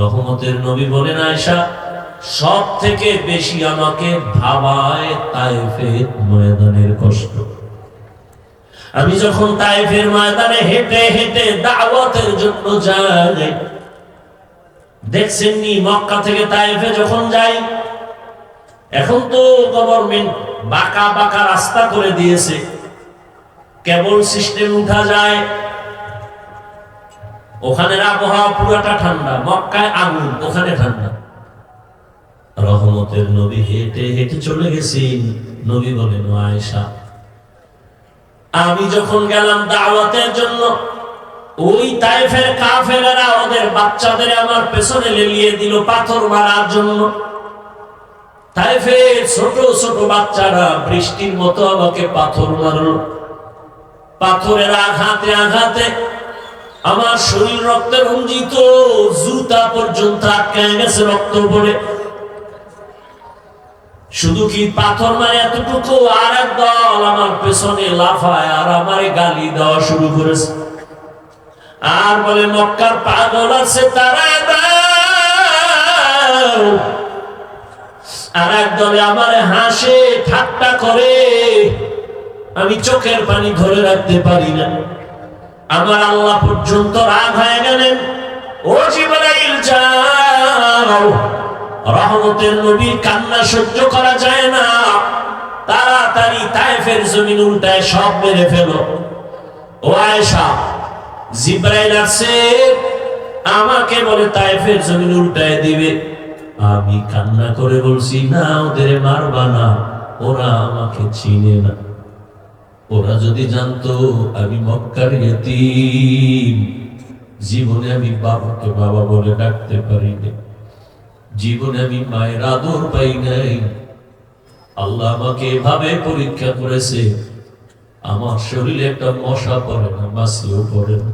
রহমতের নবী বলেন আয়সা সব থেকে বেশি আমাকে ভাবায় ময়দানের কষ্ট। আমি যখন তাইফের ময়দানে হেঁটে হেঁটে দাওয়াতের জন্য যাই, দেখছেননি মক্কা থেকে তাইফে যখন যাই, এখন তো গভর্নমেন্ট বাঁকা বাঁকা রাস্তা করে দিয়েছে। কেবল সিস্টেম উঠা যায় ওখানের আবহাওয়া পুরাটা ঠান্ডা, মক্কায় আগুন, ওখানে ঠান্ডা। রহমতের নবী হেঁটে হেঁটে চলে গেছি নবী বলেন, "ও আয়েশা, আমি যখন গেলাম দাওয়াতের জন্য, ওই তাইফের কাফেরেরা ওদের বাচ্চাদের আমার পেছনে লেলিয়ে দিল পাথর মারার জন্য। তাইফের ছোট ছোট বাচ্চারা বৃষ্টির মতো আমাকে পাথর মারলো। পাথরের আঘাতে আঘাতে আমার শরীর রক্তে রঞ্জিত জুতা পর্যন্ত আটকে গেছে রক্ত পড়ে। শুধু কি পাথর মানে এতটুকু? আর এক দল আমার পেছনে লাফায় আর আমার গালি দেওয়া শুরু করেছে। আর বলে, মক্কার পাগল আছে, তারা আর এক দলে আমার হাসে, ঠাট্টা করে। আমি চোখের পানি ধরে রাখতে পারি না। আমার আল্লাহ পর্যন্ত রাগ হয়ে গেলেন। ও জিবরাইল, যাও। রহমতের নবীর কান্না সহ্য করা যায় না। তাড়াতাড়ি তাইফের জমিন উল্টায় সব মেরে ফেলো। ও আয়েশা, জিব্রাইল আসছে। আমাকে বলে তাইফের জমিন উল্টায় দিবে। আমি কান্না করে বলছি, না, ওদের মারবা না। ওরা আমাকে চিনে না। ওরা যদি জানতো আমি মক্কার জীবনে আমি বাবাকে বাবা বলে ডাকতে পারি না জীবনে আমি মায়ের আদর পাই নাই। আল্লাহ আমাকে এভাবে পরীক্ষা করেছে, আমার শরীরে একটা মশা পড়ে না মাসিও পড়ে না।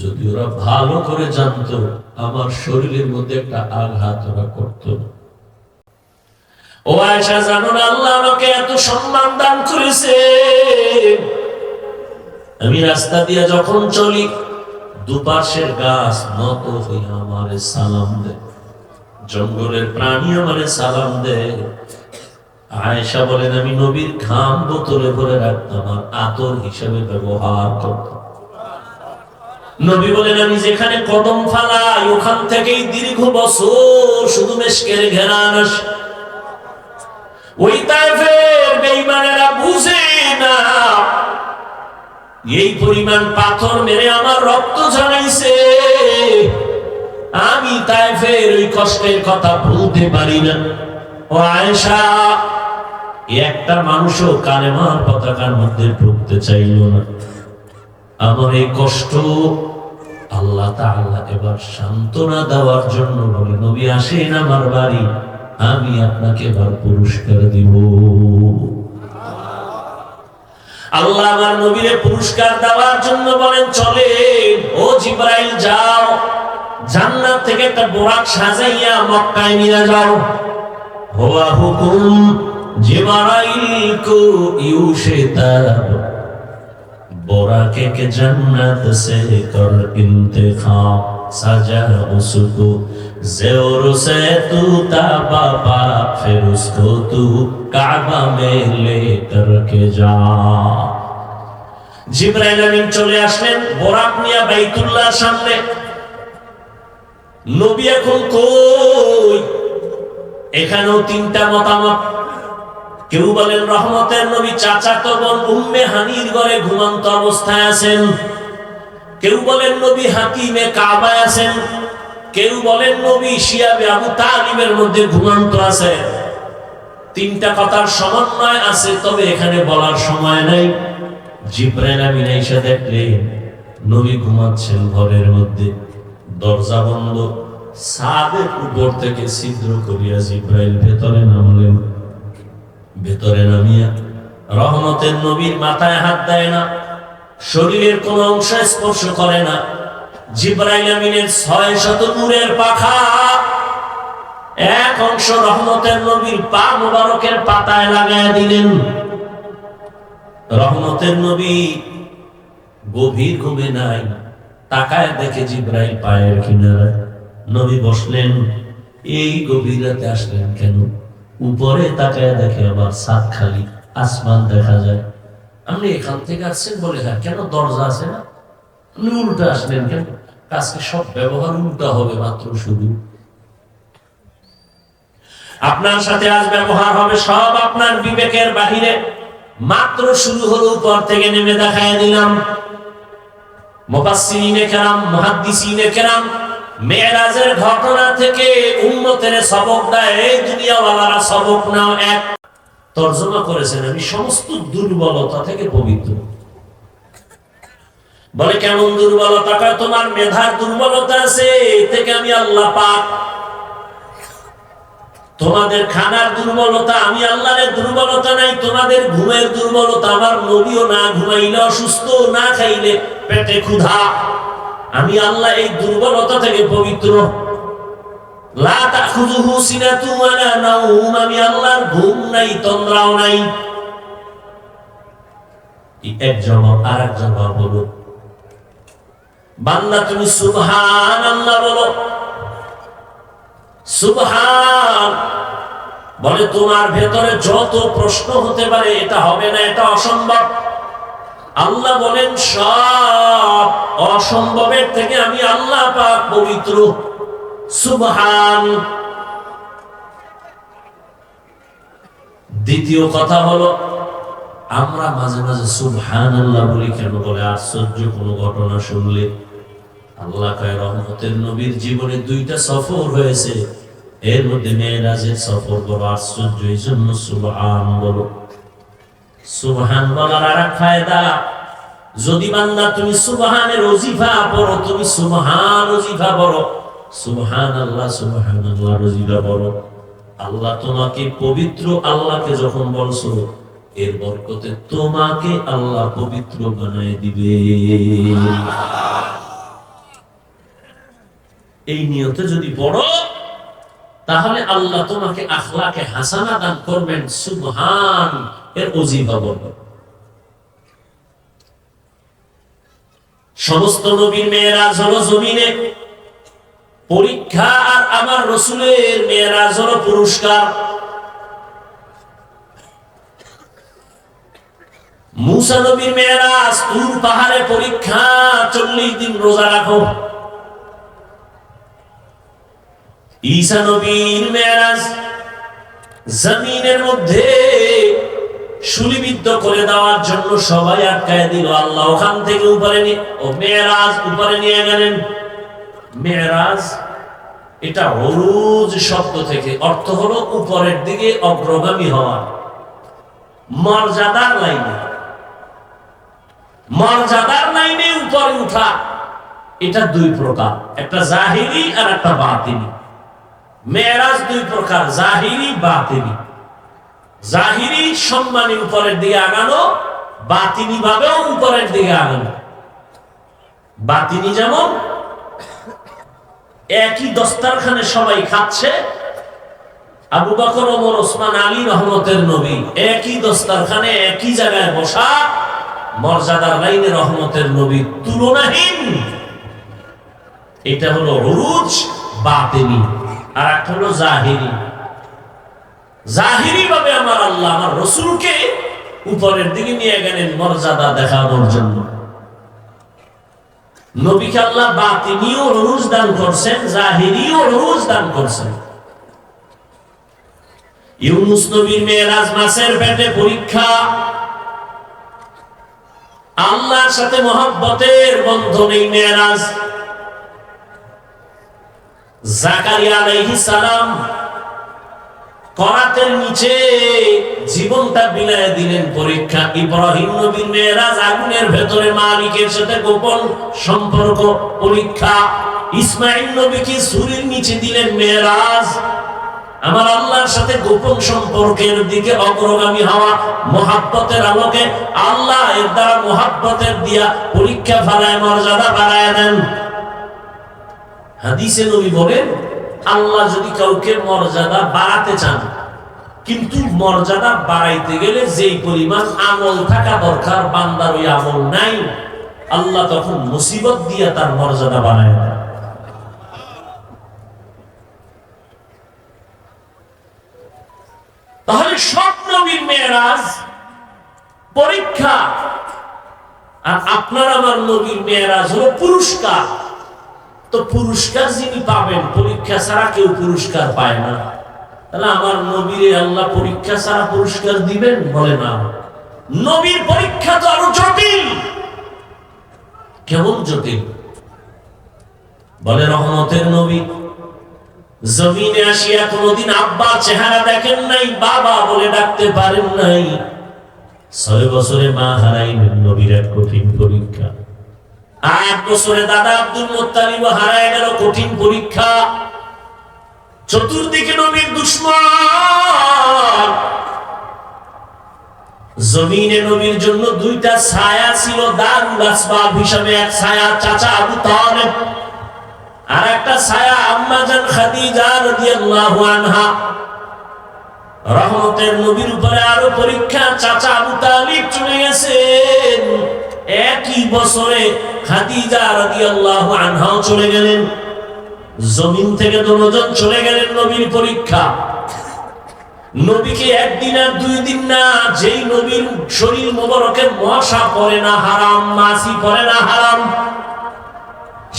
যদি ওরা ভালো করে জানতো, আমার শরীরের মধ্যে একটা আঘাত ওরা করতো না। ও আয়সা জানো না আল্লাহ আমাকে এত সম্মান দান করেছে। আমি রাস্তা দিয়ে যখন চলি, দুপাশের গাছ নত হইয়া আমারে সালাম দেয়। জঙ্গলের প্রাণী আমারে সালাম দেয়। আয়েশা বলেন, আমি নবীর ঘাম বোতলে ভরে রাখতাম আর আতর হিসেবে ব্যবহার করতাম। নবী বলেন, আমি যেখানে কদম ফালাই, ওখান থেকেই দীর্ঘ বছর শুধু মেশকের আসে ওই তাইফের বেঈমানেরা বুঝে না। এই পরিমাণ পাথর মেরে আমার রক্ত ঝরাইছে। আমি তাইফের ওই কষ্টের কথা ভুলতে পারি না। ও আয়েশা একটা মানুষও কালেমার পতাকার মধ্যে ঢুকতে চাইল না। আমার এই কষ্ট আল্লাহ তাআলা এবার সান্ত্বনা দেওয়ার জন্য বলে, নবী আসেন আমার বাড়ি। আমি আপনাকে আবার পুরস্কার দিব। আল্লাহ আমার নবীরে পুরস্কার দেওয়ার জন্য বলেন, চলে, ও জিব্রাইল, যাও। জান্নাত থেকে একটা বোরাক সাজাইয়া মক্কায় নিয়ে যাও। হওয়া হুকুম জিব্রাইল কো ইউশেতাব। বোরাকে কে জান্নাত সে কর ইন্তেখাব সাজা উসুকু। उसको जोर से तू ताबा पा फिर उसको तू काबा में ले करके जा জিব্রাইল আমিন চলে আসলেন বোরাক নিয়ে বাইতুল্লাহর সামনে নবী এখন কই এখানেও তিনটা মতামত কেউ বলেন রহমতের নবী চাচা তো বোন উম্মে হানির ঘরে ঘুমন্ত অবস্থায় আছেন কেউ বলেন নবী হাকিমে কাবায় আছেন কেউ বলেন, নবী শিয়াবে আবু তালিবের মধ্যে ঘুমন্ত আছে। তিনটা কথার সমন্বয় আছে, তবে এখানে বলার সময় নাই। জিব্রাইল আমিন এসে দেখলেন নবী ঘুমাচ্ছেন ঘরের মধ্যে। দরজা বন্ধ। সাদের উপর থেকে ছিদ্র করিয়া জিব্রাইল ভেতরে নামলেন। ভেতরে নামিয়া রহমতের নবীর মাথায় হাত দেয় না, শরীরের কোন অংশ স্পর্শ করে না। জিব্রাইল আমিনের ছয় শত নূরের পাখা। এক অংশ রহমতের নবীর পা মুবারকের পাতায় লাগায় দিলেন। রহমতের নবী গভীর ঘুমে নাই, তাকায় দেখে জিব্রাইল পায়ের কিনারে নবী বসলেন, এই গভীর আসলেন কেন? উপরে তাকায় দেখে আবার সাত খালি, আসমান দেখা যায়। আপনি এখান থেকে আসছেন বলে কেন? দরজা আছে না? উল্টা আসলেন কেন? আজকে সব ব্যবহার উল্টা হবে মাত্র শুধু। আপনার সাথে আজ ব্যবহার হবে সব আপনার বিবেকের বাহিরে। মাত্র শুরু হলো, উপর থেকে নেমে দেখায় দিলাম। কেরাম কেরাম মেরাজের ঘটনা থেকে উম্মতের সবক দেয়, এই দুনিয়াওয়ালারা সবক এক। তর্জমা করেছেন আমি, সমস্ত দুর্বলতা থেকে পবিত্র। বলে, কেমন দুর্বলতা? তোমার মেধার দুর্বলতা আছে থেকে আমি আল্লাহ পাক। তোমাদের খানার দুর্বলতা, আমি আল্লাহরের দুর্বলতা নাই, তোমাদের ঘুমের দুর্বলতা, আমার নবীও না ঘুমাইলে অসুস্থ, না খাইলে পেটে ক্ষুধা। আমি আল্লাহ এই দুর্বলতা থেকে পবিত্র। আমি আল্লাহর ঘুম নাই, তন্দ্রাও নাই। এক জবাব আর এক জবাব বলো বান্দা তুমি সুবহান আল্লাহ বলো। সুবহান। বলে তোমার ভেতরে যত প্রশ্ন হতে পারে, এটা হবে না, এটা অসম্ভব। আল্লাহ বলেন, সব অসম্ভবের থেকে আমি আল্লাহ পাক পবিত্র। সুবহান। দ্বিতীয় কথা হলো, আমরা মাঝে মাঝে সুবহান আল্লাহ বলি কেন বলে? আশ্চর্য কোনো ঘটনা শুনলে। আল্লাহ রহমতের নবীর জীবনে দুইটা সফর হয়েছে। এর মধ্যে মেয়েরাজের সফর আশ্চর্য, এই জন্য সুবহান বলো। সুবহান বলার আর যদি বান্দা তুমি সুবহানের ওজিফা পড়ো, তুমি সুবহান ওজিফা পড়ো। সুবহান আল্লাহ সুবহান আল্লাহ ওজিফা পড়ো। আল্লাহ তোমাকে পবিত্র আল্লাহকে যখন বলছো, এর বরকতে তোমাকে আল্লাহ পবিত্র বানায় দিবে। এই নিয়তে যদি পড়ো তাহলে আল্লাহ তোমাকে আখলাকে হাসানা দান করবেন, সুবহান, এর অজিফা বলবেন সমস্ত নবীর মেয়েরাজ হলো জমিনে, পরীক্ষা আর আমার রসুলের মেয়েরাজ হলো পুরস্কার। মুসা নবীর মেয়েরাজ তুর পাহাড়ে পরীক্ষা, চল্লিশ দিন রোজা রাখো। ঈসা নবীর মেয়েরাজ জমিনের মধ্যে সুলিবিদ্ধ করে দেওয়ার জন্য সবাই আটকায় দিল। আল্লাহ ওখান থেকে উপরে ও উপরে নিয়ে গেলেন। এটা হরুজ শব্দ থেকে, অর্থ হলো উপরের দিকে অগ্রগামী হওয়া। মর্যাদার লাইনে। মর্যাদার লাইনে উপরে উঠা। এটা দুই প্রকার, একটা জাহিরি আর একটা বাতিনি মেয়েরাজ দুই প্রকার, জাহিরি, বাতিনি। জাহিরি সম্মানী উপরের দিকে আগানো, বাতিনি ভাবেও উপরের দিকে আগানো। বাতিনি যেমন, একই দস্তারখানে সবাই খাচ্ছে, আবু বকর, ওমর, ওসমান, আলী, রহমতের নবী। একই দস্তারখানে, একই জায়গায় বসা, মর্যাদার লাইনে রহমতের নবী তুলনাহীন। এটা হলো হরুজ, বাতেনি। আর একটা হলো জাহিরি। জাহিরি ভাবে আমার আল্লাহ আমার রসুলকে উপরের দিকে নিয়ে গেলেন মর্যাদা দেখানোর জন্য। নবীকে আল্লাহ দান করছেন, জাহিরিও দান করছেন। ইউনুস নবীর মেয়েরাজ মাসের পেটে পরীক্ষা। আল্লাহর সাথে মহব্বতের বন্ধনেই মেয়েরাজ। জাকারিয়া করাতের নিচে জীবনটা বিলায় দিলেন পরীক্ষা। ইব্রাহিম নবীর মেয়েরাজ আগুনের ভেতরে মালিকের সাথে গোপন সম্পর্ক পরীক্ষা। ইসমাইল নবীকে সুরির নিচে দিলেন মেয়েরাজ। আমার আল্লাহর সাথে গোপন সম্পর্কের দিকে অগ্রগামী হওয়া মহাব্বতের আলোকে আল্লাহ এর দ্বারা মহাব্বতের দিয়া পরীক্ষা ফেলায়, মর্যাদা বাড়ায় দেন। হাদিসে নবী বলেন, আল্লাহ যদি কাউকে মর্যাদা বাড়াতে চান, কিন্তু মর্যাদা বাড়াইতে গেলে যেই পরিমাণ আমল থাকা দরকার, বান্দার ওই আমল নাই, আল্লাহ তখন মুসিবত দিয়ে তার মর্যাদা বাড়ায় না তাহলে সব নবীর মেয়েরাজ পরীক্ষা, আর আপনার আমার নবীর মেয়েরাজ হলো পুরস্কার। তো পুরস্কার যিনি পাবেন, পরীক্ষা ছাড়া কেউ পুরস্কার পায় না। তাহলে আমার নবীরে আল্লাহ পরীক্ষা ছাড়া পুরস্কার দিবেন? বলে না। নবীর পরীক্ষা তো আরও জটিল। কেমন জটিল? বলে রহমতের নবী, জমিনে আসিয়া কোনদিন আব্বা চেহারা দেখেন নাই, বাবা বলে ডাকতে পারেন নাই। ছয় বছরে মা হারাইলেন নবীর এক কঠিন পরীক্ষা। আট বছরে দাদা আব্দুল মোত্তালিব হারায় গেল কঠিন পরীক্ষা। চতুর্দিকে নবীর দুশ্মন। জমিনে নবীর জন্য দুইটা ছায়া ছিল, দারুল আসবাব হিসাবে এক ছায়া চাচা আবু আর একটা ছায়া আম্মাজান খাদিজা রাদিয়াল্লাহু আনহা। রহমতের নবীর উপরে আরও পরীক্ষা, চাচা আবু তালিব চলে গেছেন। একই বছরে খাদিজা রাদিয়াল্লাহু আনহাও চলে গেলেন। জমিন থেকে দুজন চলে গেলেন নবীর পরীক্ষা। নবীকে একদিন আর দুই দিন না, যেই নবীর শরীর মোবারকে মশা পড়ে না হারাম মাসি পড়ে না হারাম,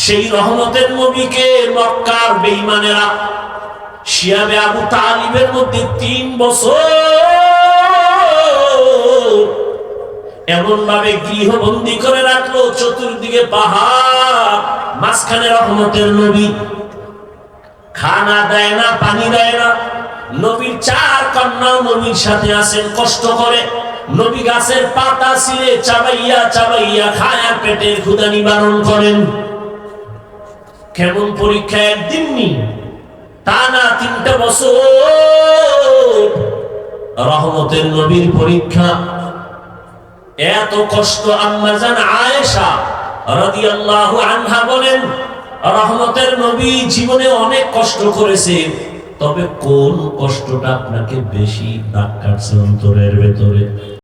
সেই রহমতের নবীকে মক্কার বেঈমানেরা, শিয়াবে আবু তালিবের মধ্যে তিন বছর এমন ভাবে গৃহবন্দী করে রাখল, চতুর্দিকে পাহাড়, মাঝখানে রহমতের নবী। খানা দেয় না, পানি দেয় না। নবীর চার কন্যা নবীর সাথে আছেন কষ্ট করে। নবী গাছের পাতা ছিলে, চাবাইয়া চাবাইয়া খায়া পেটের ক্ষুদা নিবারণ করেন। কেমন পরীক্ষা একদিন নি? তা না, তিনটা বছর। রহমতের নবীর পরীক্ষা। এত কষ্ট আম্মা জান আয়েশা রাদিয়াল্লাহু আনহা বলেন, রহমতের নবী জীবনে অনেক কষ্ট করেছে, তবে কোন কষ্টটা আপনাকে বেশি দাগ কাটছে অন্তরের ভেতরে?